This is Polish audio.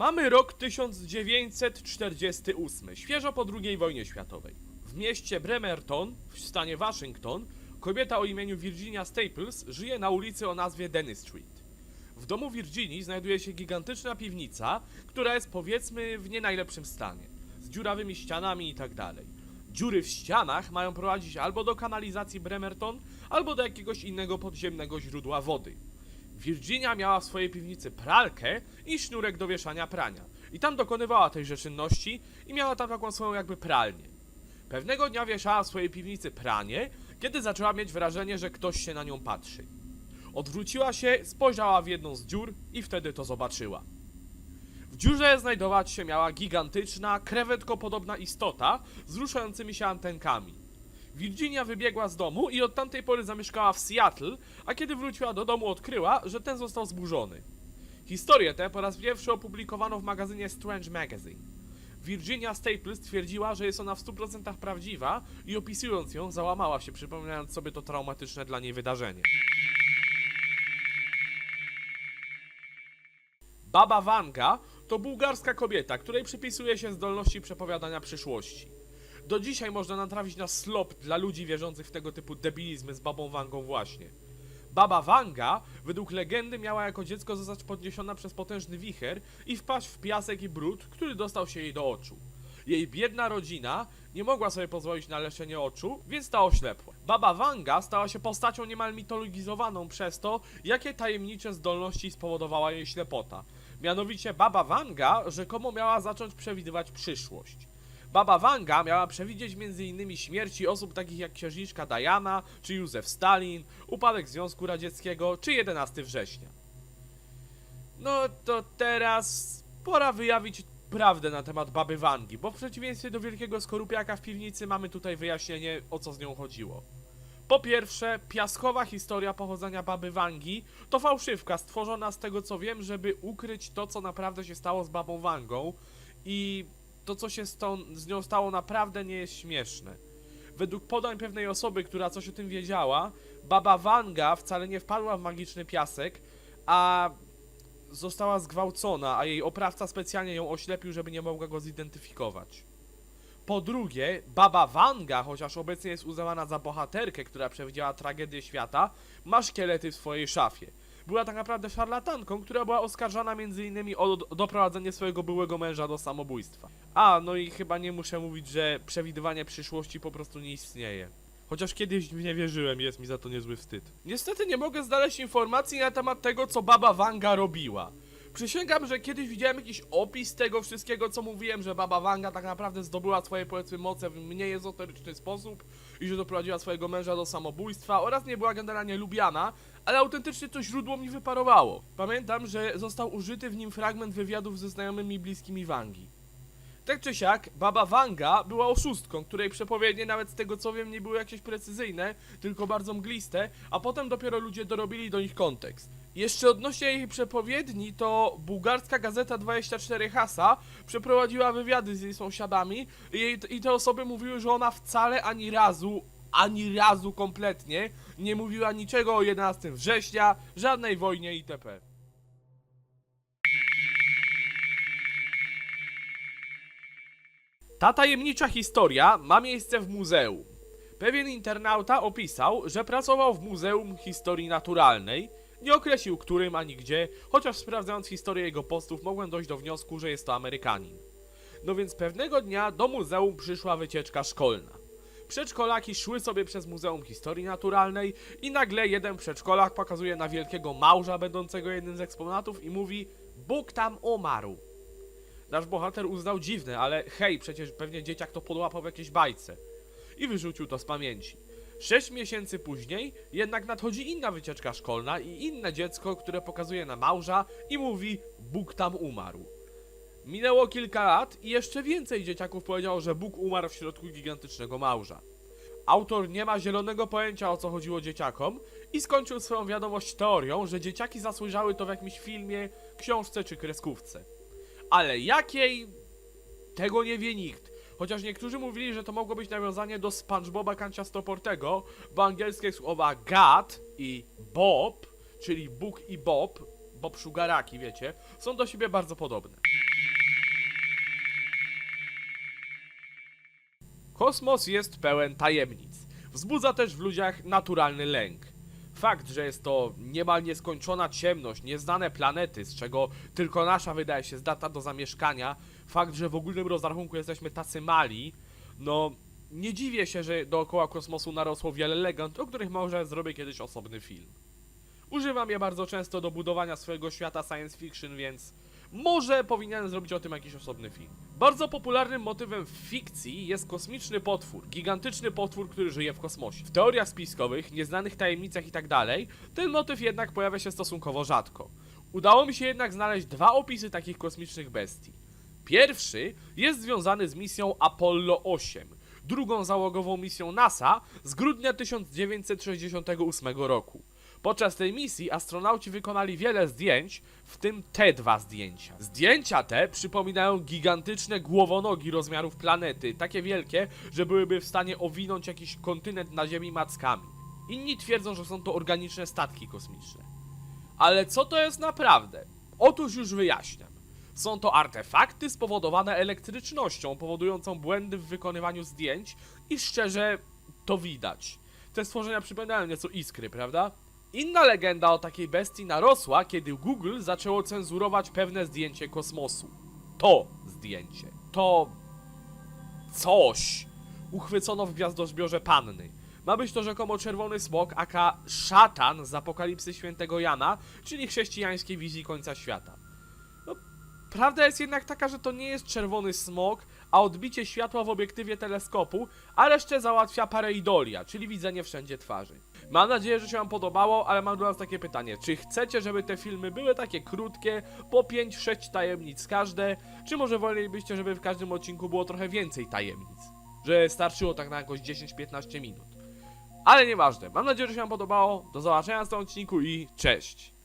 Mamy rok 1948, świeżo po II wojnie światowej. W mieście Bremerton, w stanie Waszyngton, kobieta o imieniu Virginia Staples żyje na ulicy o nazwie Dennis Street. W domu Virginii znajduje się gigantyczna piwnica, która jest powiedzmy w nie najlepszym stanie, z dziurawymi ścianami i tak. Dziury w ścianach mają prowadzić albo do kanalizacji Bremerton, albo do jakiegoś innego podziemnego źródła wody. Virginia miała w swojej piwnicy pralkę i sznurek do wieszania prania. I tam dokonywała tej czynności i miała tam taką swoją jakby pralnię. Pewnego dnia wieszała w swojej piwnicy pranie, kiedy zaczęła mieć wrażenie, że ktoś się na nią patrzy. Odwróciła się, spojrzała w jedną z dziur i wtedy to zobaczyła. W dziurze znajdować się miała gigantyczna, krewetkopodobna istota z ruszającymi się antenkami. Virginia wybiegła z domu i od tamtej pory zamieszkała w Seattle, a kiedy wróciła do domu odkryła, że ten został zburzony. Historię tę po raz pierwszy opublikowano w magazynie Strange Magazine. Virginia Staples twierdziła, że jest ona w 100% prawdziwa i opisując ją załamała się, przypominając sobie to traumatyczne dla niej wydarzenie. Baba Vanga to bułgarska kobieta, której przypisuje się zdolności przepowiadania przyszłości. Do dzisiaj można natrafić na slop dla ludzi wierzących w tego typu debilizmy z babą Wangą właśnie. Baba Wanga, według legendy, miała jako dziecko zostać podniesiona przez potężny wicher i wpaść w piasek i brud, który dostał się jej do oczu. Jej biedna rodzina nie mogła sobie pozwolić na leczenie oczu, więc ta oślepła. Baba Wanga stała się postacią niemal mitologizowaną przez to, jakie tajemnicze zdolności spowodowała jej ślepota. Mianowicie Baba Wanga rzekomo miała zacząć przewidywać przyszłość. Baba Wanga miała przewidzieć m.in. śmierci osób takich jak księżniczka Diana, czy Józef Stalin, upadek Związku Radzieckiego, czy 11 września. No to teraz pora wyjawić prawdę na temat baby Wangi, bo w przeciwieństwie do wielkiego skorupiaka w piwnicy mamy tutaj wyjaśnienie o co z nią chodziło. Po pierwsze, piaskowa historia pochodzenia baby Wangi to fałszywka stworzona z tego co wiem, żeby ukryć to co naprawdę się stało z babą Wangą i to co się z, tą, z nią stało naprawdę nie jest śmieszne. Według podań pewnej osoby, która coś o tym wiedziała, baba Wanga wcale nie wpadła w magiczny piasek, a została zgwałcona, a jej oprawca specjalnie ją oślepił, żeby nie mogła go zidentyfikować. Po drugie, baba Wanga, chociaż obecnie jest uznawana za bohaterkę, która przewidziała tragedię świata, ma szkielety w swojej szafie. Była tak naprawdę szarlatanką, która była oskarżana m.in. o do- doprowadzenie swojego byłego męża do samobójstwa. A, no i chyba nie muszę mówić, że przewidywanie przyszłości po prostu nie istnieje. Chociaż kiedyś w nie wierzyłem, jest mi za to niezły wstyd. Niestety nie mogę znaleźć informacji na temat tego, co baba Wanga robiła. Przysięgam, że kiedyś widziałem jakiś opis tego wszystkiego, co mówiłem, że baba Wanga tak naprawdę zdobyła swoje powiedzmy moce w mniej ezoteryczny sposób i że doprowadziła swojego męża do samobójstwa oraz nie była generalnie lubiana, ale autentycznie to źródło mi wyparowało. Pamiętam, że został użyty w nim fragment wywiadów ze znajomymi bliskimi Wangi. Tak czy siak, baba Wanga była oszustką, której przepowiednie nawet z tego co wiem nie były jakieś precyzyjne, tylko bardzo mgliste, a potem dopiero ludzie dorobili do nich kontekst. Jeszcze odnośnie jej przepowiedni, to bułgarska gazeta 24 Hasa przeprowadziła wywiady z jej sąsiadami i, i te osoby mówiły, że ona wcale ani razu, ani razu kompletnie nie mówiła niczego o 11 września, żadnej wojnie itp. Ta tajemnicza historia ma miejsce w muzeum. Pewien internauta opisał, że pracował w Muzeum Historii Naturalnej, nie określił którym ani gdzie, chociaż sprawdzając historię jego postów mogłem dojść do wniosku, że jest to Amerykanin. No więc pewnego dnia do muzeum przyszła wycieczka szkolna. Przedszkolaki szły sobie przez Muzeum Historii Naturalnej i nagle jeden przedszkolak pokazuje na wielkiego małża będącego jednym z eksponatów i mówi Bóg tam umarł. Nasz bohater uznał dziwne, ale hej, przecież pewnie dzieciak to podłapał w jakiejś bajce. I wyrzucił to z pamięci. Sześć miesięcy później jednak nadchodzi inna wycieczka szkolna i inne dziecko, które pokazuje na małża i mówi Bóg tam umarł. Minęło kilka lat i jeszcze więcej dzieciaków powiedziało, że Bóg umarł w środku gigantycznego małża. Autor nie ma zielonego pojęcia o co chodziło dzieciakom i skończył swoją wiadomość teorią, że dzieciaki zasłyszały to w jakimś filmie, książce czy kreskówce ale jakiej? Tego nie wie nikt. Chociaż niektórzy mówili, że to mogło być nawiązanie do SpongeBoba Kanciastoportego, bo angielskie słowa God i Bob, czyli Bóg i Bob, Bob Sugaraki, wiecie, są do siebie bardzo podobne. Kosmos jest pełen tajemnic. Wzbudza też w ludziach naturalny lęk. Fakt, że jest to niemal nieskończona ciemność, nieznane planety, z czego tylko nasza wydaje się zdatna do zamieszkania, fakt, że w ogólnym rozrachunku jesteśmy tacy mali, no nie dziwię się, że dookoła kosmosu narosło wiele legend, o których może zrobię kiedyś osobny film. Używam je bardzo często do budowania swojego świata science fiction, więc może powinienem zrobić o tym jakiś osobny film. Bardzo popularnym motywem w fikcji jest kosmiczny potwór, gigantyczny potwór, który żyje w kosmosie. W teoriach spiskowych, nieznanych tajemnicach itd. ten motyw jednak pojawia się stosunkowo rzadko. Udało mi się jednak znaleźć dwa opisy takich kosmicznych bestii. Pierwszy jest związany z misją Apollo 8, drugą załogową misją NASA z grudnia 1968 roku. Podczas tej misji astronauci wykonali wiele zdjęć, w tym te dwa zdjęcia. Zdjęcia te przypominają gigantyczne głowonogi rozmiarów planety, takie wielkie, że byłyby w stanie owinąć jakiś kontynent na Ziemi mackami. Inni twierdzą, że są to organiczne statki kosmiczne. Ale co to jest naprawdę? Otóż już wyjaśniam. Są to artefakty spowodowane elektrycznością, powodującą błędy w wykonywaniu zdjęć i szczerze to widać. Te stworzenia przypominają nieco iskry, prawda? Inna legenda o takiej bestii narosła, kiedy Google zaczęło cenzurować pewne zdjęcie kosmosu. To zdjęcie. To coś uchwycono w gwiazdozbiorze Panny. Ma być to rzekomo czerwony smok, aka szatan z apokalipsy świętego Jana, czyli chrześcijańskiej wizji końca świata. No, prawda jest jednak taka, że to nie jest czerwony smok, a odbicie światła w obiektywie teleskopu, a resztę załatwia pareidolia, czyli widzenie wszędzie twarzy. Mam nadzieję, że się wam podobało, ale mam do was takie pytanie. Czy chcecie, żeby te filmy były takie krótkie, po 5-6 tajemnic każde, czy może wolelibyście, żeby w każdym odcinku było trochę więcej tajemnic? Że starczyło tak na jakoś 10-15 minut. Ale nieważne. Mam nadzieję, że się wam podobało. Do zobaczenia w tym odcinku i cześć!